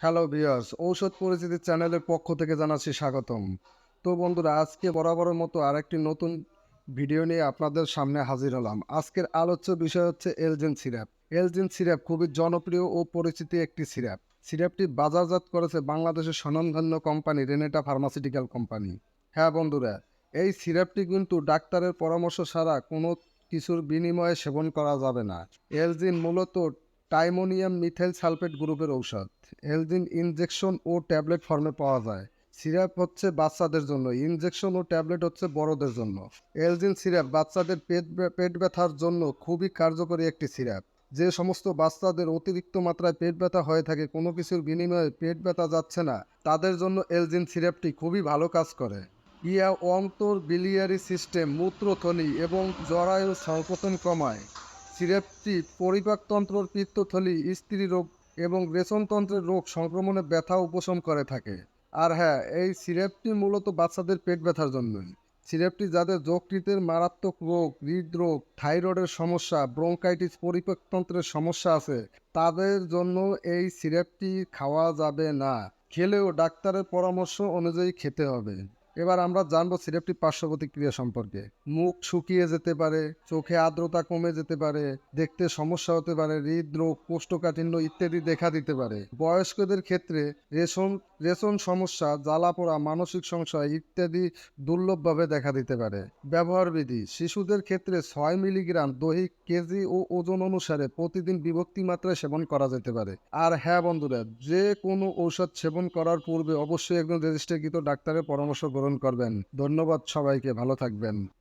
Hello viewers ঔষধ পরিচিতি চ্যানেলের পক্ষ থেকে জানাচ্ছি স্বাগতম। তো বন্ধুরা, আজকে বরাবরের মতো আরেকটি নতুন ভিডিও নিয়ে আপনাদের সামনে হাজির হলাম। আজকের আলোচ্য বিষয় হচ্ছে এলজেন সিরাপ এলজেন সিরাপ খুবই জনপ্রিয় ও পরিচিতি একটি সিরাপ সিরাপটি বাজারজাত করেছে বাংলাদেশের স্বনামধন্য কোম্পানি রেনেটা ফার্মাসিউটিক্যাল কোম্পানি হ্যাঁ বন্ধুরা, এই সিরাপটি কিন্তু ডাক্তারের পরামর্শ ছাড়া কোনো কিছুর বিনিময়ে সেবন করা যাবে না। এলজিন মূলত টাইমোনিয়াম মিথাইল সালফেট গ্রুপের ঔষধ। এলজিন ইনজেকশন ও ট্যাবলেট ফর্মে পাওয়া যায়। সিরাপ হচ্ছে বাচ্চাদের জন্য, ইনজেকশন ও ট্যাবলেট হচ্ছে বড়দের জন্য। এলজিন সিরাপ বাচ্চাদের পেট পেট ব্যথার জন্য খুবই কার্যকরী একটি সিরাপ। যে সমস্ত বাচ্চাদের অতিরিক্ত মাত্রায় পেট ব্যথা হয়ে থাকে, কোনো কিছুর বিনিময়ে পেট ব্যথা যাচ্ছে না, তাদের জন্য এলজিন সিরাপটি খুবই ভালো কাজ করে। ইয়া অন্তর বিলিয়ারি সিস্টেম মূত্রথলি এবং জরায়ু সংকোচন কমায়। সিরাপটি, পরিপাকতন্ত্রর পিত্তথলি, স্ত্রী রোগ এবং রেশনতন্ত্রের রোগ সংক্রমণে ব্যথা উপশম করে থাকে। আর হ্যাঁ এই সিরাপটি মূলত বাচ্চাদের পেট ব্যথার জন্যই। সিরাপটি যাদের যকৃতের মারাত্মক রোগ, হৃদরোগ, থাইরয়েডের সমস্যা, ব্রঙ্কাইটিস পরিপাকতন্ত্রের সমস্যা আছে, তাদের জন্য এই সিরাপটি খাওয়া যাবে না। খেলেও ডাক্তারের পরামর্শ অনুযায়ী খেতে হবে। এবার আমরা জানব সিরাপটি পার্শ্ব প্রতিক্রিয়া সম্পর্কে। মুখ শুকিয়ে যেতে পারে, চোখে আর্দ্রতা কমে যেতে পারে, দেখতে সমস্যা হতে পারে, হৃদরোগ, কোষ্ঠকাঠিন্য ইত্যাদি দেখা দিতে পারে। বয়স্কদের ক্ষেত্রে রেশন রেশন সমস্যা, জ্বালাপোড়া, মানসিক সংশয় ইত্যাদি দুর্লভভাবে দেখা দিতে পারে। ব্যবহার বিধি শিশুদের ক্ষেত্রে ছয় মিলিগ্রাম দৈহিক কেজি ও ওজন অনুসারে প্রতিদিন বিভক্তি মাত্রায় সেবন করা যেতে পারে। আর হ্যাঁ বন্ধুরা, যে কোনো ঔষধ সেবন করার পূর্বে অবশ্যই একজন রেজিস্ট্রিকৃত ডাক্তারের পরামর্শ গ্রহণ করবেন। ধন্যবাদ সবাইকে ভালো থাকবেন।